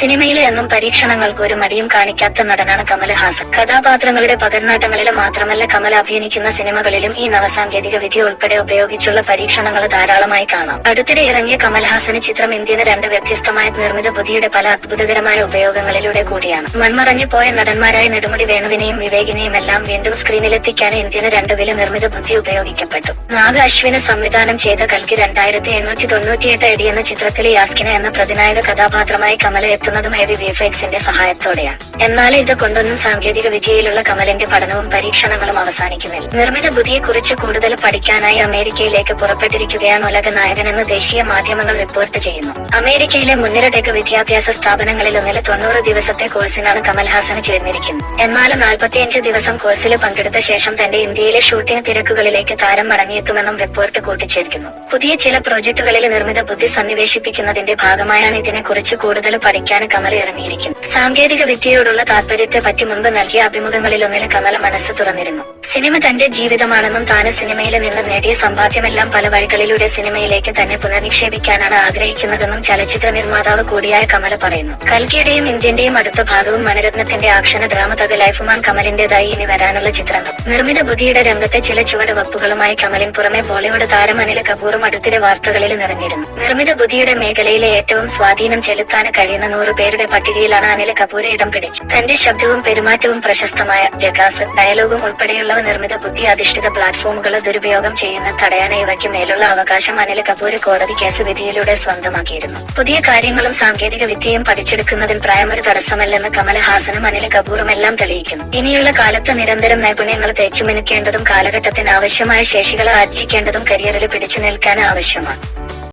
സിനിമയിലെ എന്നും പരീക്ഷണങ്ങൾക്ക് ഒരു മടിയും കാണിക്കാത്ത നടനാണ് കമലഹാസൻ കഥാപാത്രങ്ങളുടെ പകർനാട്ടങ്ങളിലും മാത്രമല്ല കമൽ അഭിനയിക്കുന്ന സിനിമകളിലും ഈ നവസാങ്കേതിക വിധി ഉൾപ്പെടെ ഉപയോഗിച്ചുള്ള പരീക്ഷണങ്ങൾ ധാരാളമായി കാണാം. അടുത്തിടെ ഇറങ്ങിയ കമൽഹാസന് ചിത്രം ഇന്ത്യന് രണ്ട് വ്യത്യസ്തമായ നിർമ്മിത ബുദ്ധിയുടെ പല അത്ഭുതകരമായ ഉപയോഗങ്ങളിലൂടെ കൂടിയാണ്. മൺമറഞ്ഞു പോയ നടന്മാരായ നെടുമുടി വേണുവിനെയും വിവേകിനെയും എല്ലാം വീണ്ടും സ്ക്രീനിലെത്തിക്കാൻ ഇന്ത്യന് രണ്ട് വില നിർമ്മിത ബുദ്ധി ഉപയോഗിക്കപ്പെട്ടു. നാഗ അശ്വിന് സംവിധാനം ചെയ്ത കൽക്കി രണ്ടായിരത്തി എണ്ണൂറ്റി തൊണ്ണൂറ്റിയെട്ട് എന്ന ചിത്രത്തിലെ യാസ്കിന എന്ന പ്രതിനായക കഥാപാത്രമായി കമല എത്തുന്നതും ഹെവി വിഎഫ്എക്സിന്റെ സഹായത്തോടെയാണ്. എന്നാൽ ഇത് കൊണ്ടൊന്നും സാങ്കേതിക വിദ്യയിലുള്ള കമലിന്റെ പഠനവും പരീക്ഷണങ്ങളും അവസാനിക്കുന്നില്ല. നിർമ്മിത ബുദ്ധിയെക്കുറിച്ച് കൂടുതൽ പഠിക്കാനായി അമേരിക്കയിലേക്ക് പുറപ്പെട്ടിരിക്കുകയാണ് ഉലക നായകനെന്ന് ദേശീയ മാധ്യമങ്ങൾ റിപ്പോർട്ട് ചെയ്യുന്നു. അമേരിക്കയിലെ മുൻനിര ടെക് വിദ്യാഭ്യാസ സ്ഥാപനങ്ങളിൽ ഒന്നിലെ തൊണ്ണൂറ് ദിവസത്തെ കോഴ്സിനാണ് കമൽഹാസന് ചേർന്നിരിക്കുന്നത്. എന്നാൽ നാൽപ്പത്തിയഞ്ച് ദിവസം കോഴ്സിൽ പങ്കെടുത്ത ശേഷം തന്റെ ഇന്ത്യയിലെ ഷൂട്ടിംഗ് തിരക്കുകളിലേക്ക് താരം മടങ്ങിയെത്തുമെന്നും റിപ്പോർട്ട് കൂട്ടിച്ചേർക്കുന്നു. പുതിയ ചില പ്രോജക്ടുകളിൽ നിർമ്മിത ബുദ്ധി സന്നിവേശിപ്പിക്കുന്നതിന്റെ ഭാഗമായാണ് ഇതിനെക്കുറിച്ച് കൂടുതൽ പഠിക്കാൻ കമൽ ഇറങ്ങിയിരിക്കുന്നത് സാങ്കേതിക വിദ്യയോടുള്ള താല്പര്യത്തെ പറ്റി മുൻപ് നൽകിയ അഭിമുഖങ്ങളിലൊന്നിൽ കമല മനസ്സ് തുറന്നിരുന്നു. സിനിമ തന്റെ ജീവിതമാണെന്നും താന് സിനിമയിൽ നിന്ന് നേടിയ സമ്പാദ്യമെല്ലാം പല വഴികളിലൂടെ സിനിമയിലേക്ക് തന്നെ പുനർനിക്ഷേപിക്കാനാണ് ആഗ്രഹിക്കുന്നതെന്നും ചലച്ചിത്ര നിർമ്മാതാവ് കൂടിയായ കമല പറയുന്നു. കൽക്കിയുടെയും ഇന്ത്യന്റെയും അടുത്ത ഭാഗവും മണിരത്നത്തിന്റെ ആക്ഷന ഡ്രാമ തക ലൈഫുമാൻ കമലിന്റേതായി ഇനി വരാനുള്ള ചിത്രങ്ങൾ. നിർമ്മിത ബുദ്ധിയുടെ രംഗത്തെ ചില ചുവടുവപ്പുകളുമായി കമലിൻ പുറമെ ബോളിവുഡ് താരം അനിൽ കപൂറും അടുത്തിടെ വാർത്തകളിൽ നിറഞ്ഞിരുന്നു. നിർമ്മിത ബുദ്ധിയുടെ മേഖലയിലെ ഏറ്റവും സ്വാധീനം ചെലുത്താൻ കഴിയുന്ന നൂറ് പേരുടെ പട്ടികയിലാണ് അനിൽ കപൂർ ഇടം പിടിച്ചു തന്റെ ശബ്ദവും പെരുമാറ്റവും പ്രശസ്തമായ ജഗാസ് ഡയലോഗും ഉൾപ്പെടെയുള്ളവ നിർമ്മിത ബുദ്ധി അധിഷ്ഠിത പ്ലാറ്റ്ഫോമുകൾ ദുരുപയോഗം ചെയ്യുന്ന തടയാൻ ഇവയ്ക്ക് മേലുള്ള അവകാശം അനിൽ കപൂർ കോടതി കേസ് വിധിയിലൂടെ സ്വന്തമാക്കിയിരുന്നു. പുതിയ കാര്യങ്ങളും സാങ്കേതിക വിദ്യയും പഠിച്ചെടുക്കുന്നതിൽ പ്രായമൊരു തടസ്സമല്ലെന്ന് കമലഹാസനും അനിൽ കപൂറും എല്ലാം തെളിയിക്കുന്നു. ഇനിയുള്ള കാലത്ത് നിരന്തരം നൈപുണ്യങ്ങൾ തേച്ചുമിനുക്കേണ്ടതും കാലഘട്ടത്തിന് ആവശ്യമായ ശേഷികളെ ആർജിക്കേണ്ടതും കരിയറിൽ പിടിച്ചു നിൽക്കാൻ ആവശ്യമാണ്.